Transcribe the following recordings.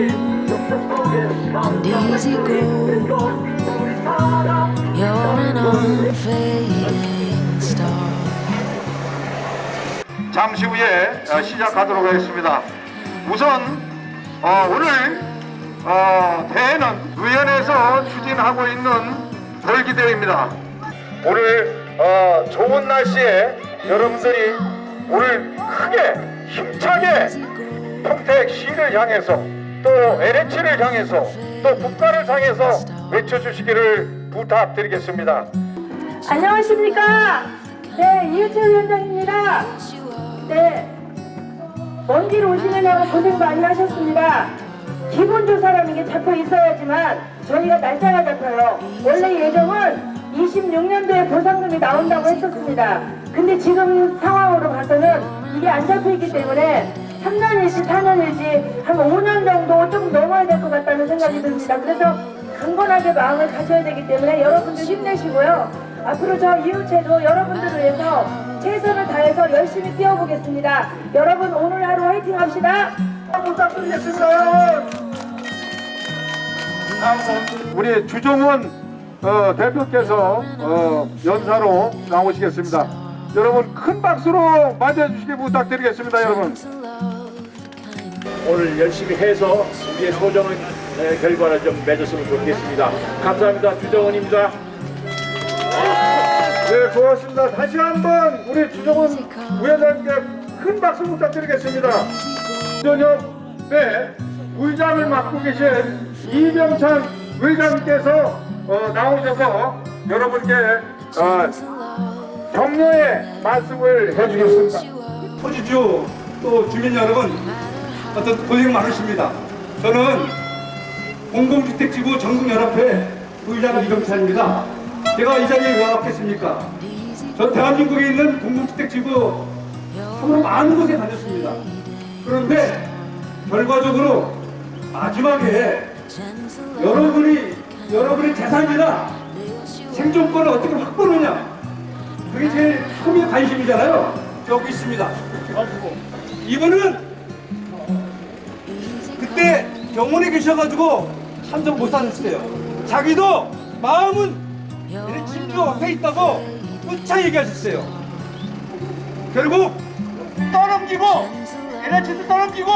and easy go. You're an unfading star. 잠시 후에 어, 시작하도록 하겠습니다. 우선 어, 오늘 어, 대회는 의원에서 추진하고 있는 벌기대회입니다. 오늘 어, 좋은 날씨에 여러분들이 오늘 크게 힘차게 평택 시를 향해서 또 LH를 향해서 또 국가를 향해서 외쳐주시기를 부탁드리겠습니다. 안녕하십니까? 네, 이유채 위원장입니다. 네, 먼 길 오시느냐고 고생 많이 하셨습니다. 기본조사라는 게 잡혀 있어야지만 저희가 날짜가 잡혀요. 원래 예정은 26년도에 보상금이 나온다고 했었습니다. 근데 지금 상황으로 봐서는 이게 안 잡혀 있기 때문에 3년일지 4년일지 한 5년 정도 좀 넘어야 될 것 같다는 생각이 듭니다. 그래서 강건하게 마음을 가져야 되기 때문에 여러분들 힘내시고요. 앞으로 저 이웃체도 여러분들을 위해서 최선을 다해서 열심히 뛰어보겠습니다. 여러분 오늘 하루 화이팅 합시다. 부탁드리겠습니다. 우리 주종원 어, 대표께서 어, 연사로 나오시겠습니다. 여러분 큰 박수로 맞아주시기 부탁드리겠습니다, 여러분. 오늘 열심히 해서 우리의 소정의 에, 결과를 좀 맺었으면 좋겠습니다. 감사합니다. 주정원입니다. 네, 고맙습니다. 다시 한번 우리 주종원 위원장님께 큰 박수 부탁드리겠습니다. 저녁 때 의장을 맡고 계신 이병찬 의장님께서 어, 나오셔서 여러분께 어, 격려의 말씀을 해주겠습니다. 토지주 또 주민 여러분 어떤 고생 많으십니다. 저는 공공주택지구 전국연합회 의장 이병찬입니다. 제가 이 자리에 왜 왔겠습니까? 저 대한민국에 있는 공공주택지구 참으로 많은 곳에 다녔습니다. 그런데 결과적으로 마지막에 여러분이 여러분의 재산이나 생존권을 어떻게 확보하느냐 그게 제일 큰 관심이잖아요. 여기 있습니다. 이분은 그때 병원에 계셔가지고 참석 못 하셨어요. 자기도 마음은 이렇게 침주 앞에 있다고 쫓아 얘기하셨어요. 결국 떠넘기고 NH도 떠넘기고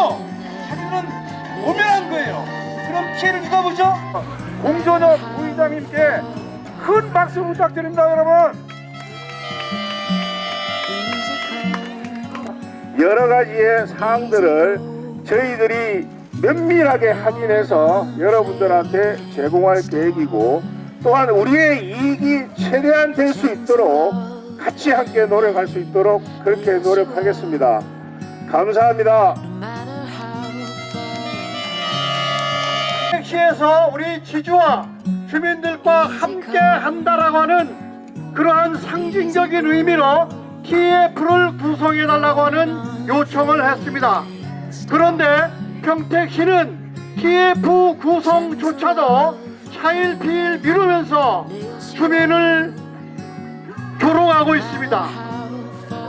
자기는 오면한 거예요. 그럼 피해를 누가 보죠? 공전엽 부의장님께 큰 박수 부탁드립니다, 여러분. 여러 가지의 사항들을 저희들이 면밀하게 확인해서 여러분들한테 제공할 계획이고 또한 우리의 이익이 최대한 될 수 있도록 같이 함께 노력할 수 있도록 그렇게 노력하겠습니다. 감사합니다. 시에서 우리 지주와 주민들과 함께 한다라고 하는 그러한 상징적인 의미로 TF를 구성해 달라고 하는 요청을 했습니다. 그런데 평택시는 TF 구성조차도 차일피일 미루면서 주민을 조롱하고 있습니다.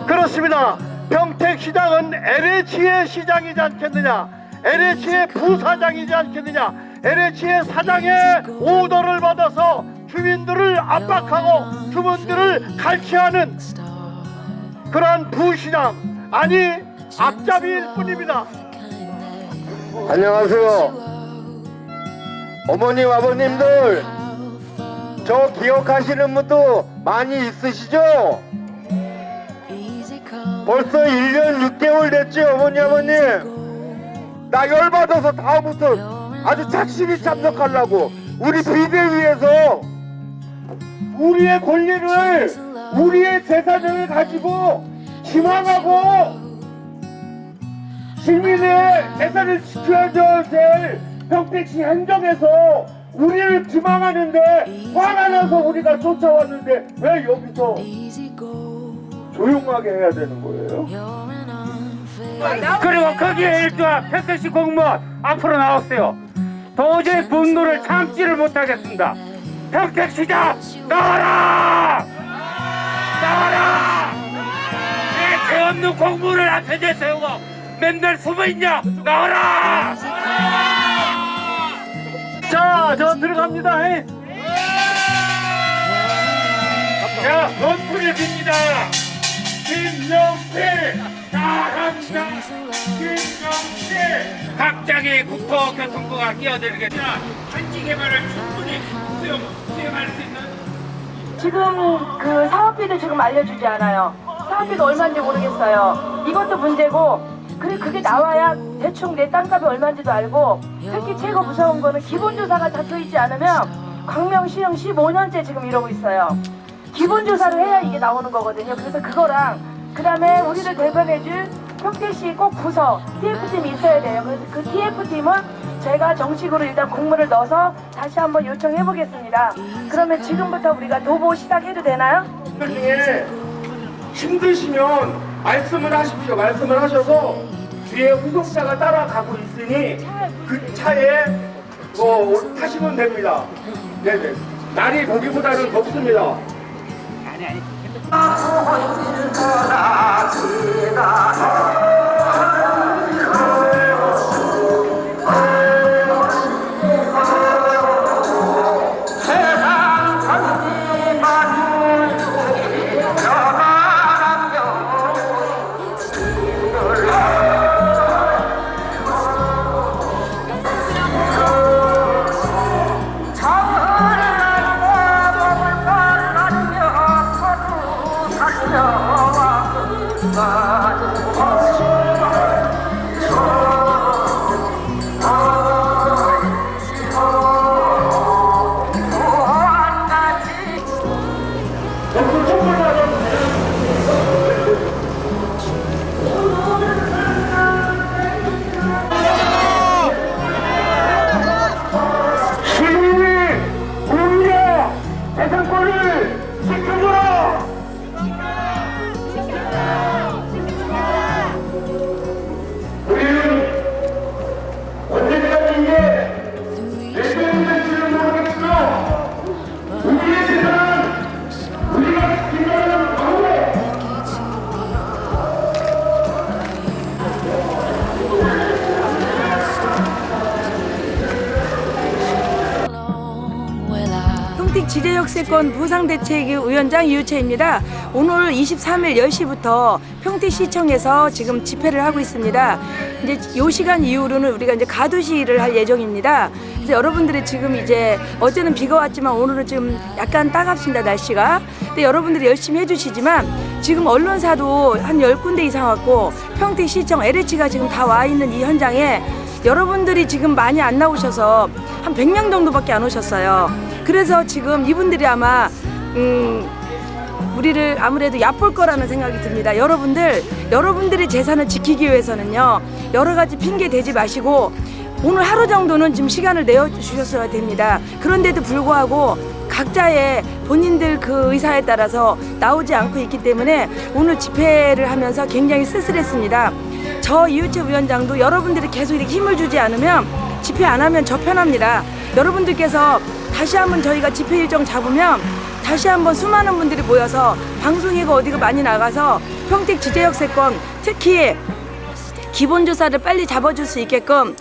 그렇습니다. 평택시장은 LH의 시장이지 않겠느냐? LH의 부사장이지 않겠느냐? LH의 사장의 오더를 받아서 주민들을 압박하고 주민들을 갈취하는 그러한 부시장 아니 앞잡이일 뿐입니다. 안녕하세요. 어머님, 아버님들, 저 기억하시는 분도 많이 있으시죠? 벌써 1년 6개월 됐죠, 어머니, 아버님? 나 열받아서 다음부터 아주 착실히 참석하려고 우리 비대위에서 우리의 권리를, 우리의 재산을 가지고 기망하고 시민의 재산을 지켜야 될 평택시 행정에서 우리를 기망하는데 화가 나서 우리가 쫓아왔는데 왜 여기서 조용하게 해야 되는 거예요? 그리고 거기에 일조한 평택시 공무원 앞으로 나왔어요. 도저히 분노를 참지를 못하겠습니다. 평택시장 나와라! 나와라! 내 죄 없는 공무를 앞에 내세우고 맨날 숨어있냐? 나와라! 자, 저 들어갑니다. 에. 자, 건풀을 빕니다. 김영필 사랑자 김영필 각장의 국토교통부가 끼어들겠으나 현지 개발을 충분히 수용, 수용할 수 있는 지금 그 사업비도 지금 알려주지 않아요. 사업비가 얼마인지 모르겠어요. 이것도 문제고, 그래 그게 나와야 대충 내 땅값이 얼마인지도 알고, 특히 최고 무서운 거는 기본조사가 잡혀 있지 않으면 광명시형 15년째 지금 이러고 있어요. 기본조사를 해야 이게 나오는 거거든요. 그래서 그거랑 그 다음에 우리를 대변해줄 평택시 꼭 부서 TF팀이 있어야 돼요. 그래서 그 TF팀은 제가 정식으로 일단 공문을 넣어서 다시 한번 요청해 보겠습니다. 그러면 지금부터 우리가 도보 시작해도 되나요? 그 힘드시면 말씀을 하십시오. 말씀을 하셔서 뒤에 후속자가 따라가고 있으니 그 차에 뭐 타시면 됩니다. 네네. 날이 거기보다는 덥습니다. 시민이 지제역세권 부상대책위 위원장 이유채입니다. 오늘 23일 10시부터 평택시청에서 지금 집회를 하고 있습니다. 이제 요 시간 이후로는 우리가 이제 가두시를 할 예정입니다. 그래서 여러분들이 지금 이제 어제는 비가 왔지만 오늘은 좀 약간 따갑습니다 날씨가. 근데 여러분들이 열심히 해주시지만 지금 언론사도 한 10군데 이상 왔고 평택시청 LH가 지금 다 와 있는 이 현장에 여러분들이 지금 많이 안 나오셔서 한 100명 정도밖에 안 오셨어요. 그래서 지금 이분들이 아마 음 우리를 아무래도 얕볼 거라는 생각이 듭니다. 여러분들, 여러분들의 재산을 지키기 위해서는요, 여러 가지 핑계 대지 마시고, 오늘 하루 정도는 지금 시간을 내어 주셨어야 됩니다. 그런데도 불구하고, 각자의 본인들 그 의사에 따라서 나오지 않고 있기 때문에 오늘 집회를 하면서 굉장히 쓸쓸했습니다. 저 이우채 위원장도 여러분들이 계속 이렇게 힘을 주지 않으면 집회 안 하면 저 편합니다. 여러분들께서 다시 한번 저희가 집회 일정 잡으면 다시 한번 수많은 분들이 모여서 방송이고 어디가 많이 나가서 평택 지제역세권 특히 기본조사를 빨리 잡아줄 수 있게끔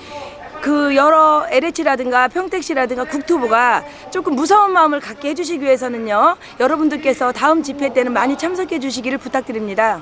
그 여러 LH라든가 평택시라든가 국토부가 조금 무서운 마음을 갖게 해주시기 위해서는요 여러분들께서 다음 집회 때는 많이 참석해 주시기를 부탁드립니다.